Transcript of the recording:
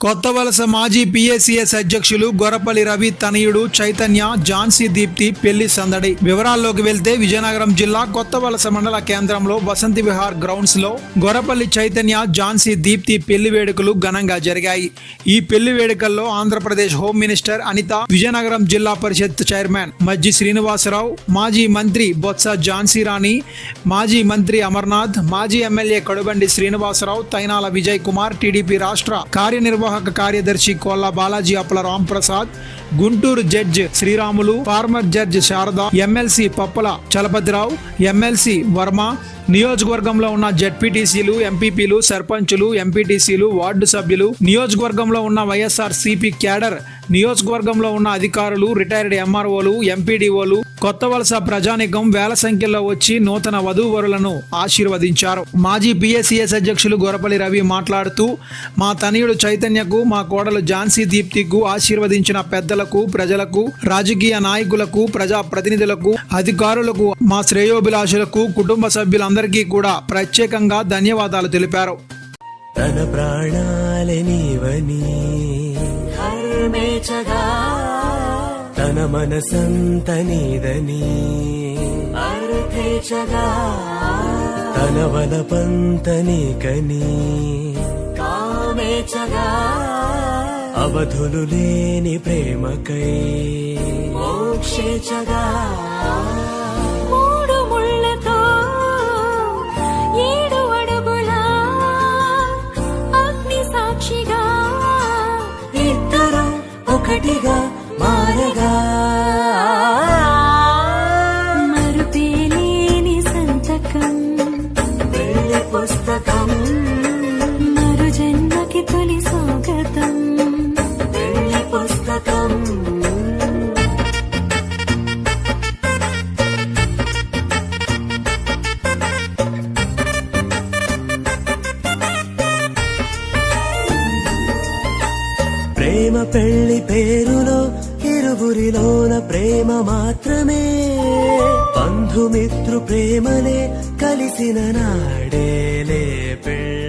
కొత్త వలస మాజీ పిఎస్సిఎస్ అధ్యక్షులు గొరపల్లి రవి తనయుడు చైతన్య ఝాన్సీ దీప్తి పెళ్ళి సందడి. వివరాల్లోకి వెళ్తే విజయనగరం జిల్లా కొత్త వలస మండల కేంద్రంలో వసంతి విహార్ గ్రౌండ్స్లో గొరపల్లి చైతన్య ఝాన్సీ దీప్తి పెళ్ళి వేడుకలు ఘనంగా జరిగాయి. ఈ పెళ్ళి వేడుకల్లో Andhra Pradesh home minister Anitha Vizianagaram Zilla Parishad chairman మజ్జి శ్రీనివాసరావు మాజీ మంత్రి బొత్స ఝాన్సీ రాణి మాజీ మంత్రి అమర్నాథ్ మాజీ ఎమ్మెల్యే కడుబండి శ్రీనివాసరావు తైనాల విజయ్ కుమార్ టీడీపీ రాష్ట్ర కార్యనిర్వాహక కార్యదర్శి Kolla Balaji Appala Ramprasad Guntur judge Sriramulu former judge Sharada MLC Pappala Chalapathirao MLC Varma నియోజకవర్గంలో ఉన్న జడ్పీటీసీలు ఎంపీపీలు సర్పంచులు ఎంపీటీసీలు వార్డు సభ్యులు నియోజకవర్గంలో ఉన్న వైఎస్ఆర్ సిపి క్యాడర్ నియోజకవర్గంలో ఉన్న అధికారులు రిటైర్డ్ ఎంఆర్ఓలు ఎంపీడీఓలు కొత్త వలస ప్రజానికం వేల సంఖ్యలో వచ్చి నూతన వధూవరులను ఆశీర్వదించారు. మాజీ పిఎస్సిఎస్ అధ్యక్షులు గొరపల్లి రవి మాట్లాడుతూ మా తనయుడు చైతన్యకు మా కోడలు ఝాన్సీ దీప్తికు ఆశీర్వదించిన పెద్దలకు ప్రజలకు రాజకీయ నాయకులకు ప్రజా ప్రతినిధులకు అధికారులకు మా శ్రేయోభిలాషులకు కుటుంబ సభ్యులందరికీ కూడా ప్రత్యేకంగా ధన్యవాదాలు తెలిపారు. తన ప్రాణాలే నీవని. హర్మేచగా తన మనసంత నీదని. అర్థేచగా తన వలపంత నీకని. కామేచగా అవధులు లేని ప్రేమకై. మోక్షేచగా మూడు ముళ్ళతో ఏడు అడుగుల అగ్ని సాక్షిగా. ఇద్దరు ఒకటిగా మారగా. మరుపేలేని సంతకం. పుస్తకం. మరు జన్మకి తొలి స్వాగతం. పుస్తకం. ప్రేమ పెళ్ళి పేరులో ఇరువురిలోన ప్రేమ మాత్రమే. బంధుమిత్రు ప్రేమలే కలిసిన నాడేలే పెళ్ళ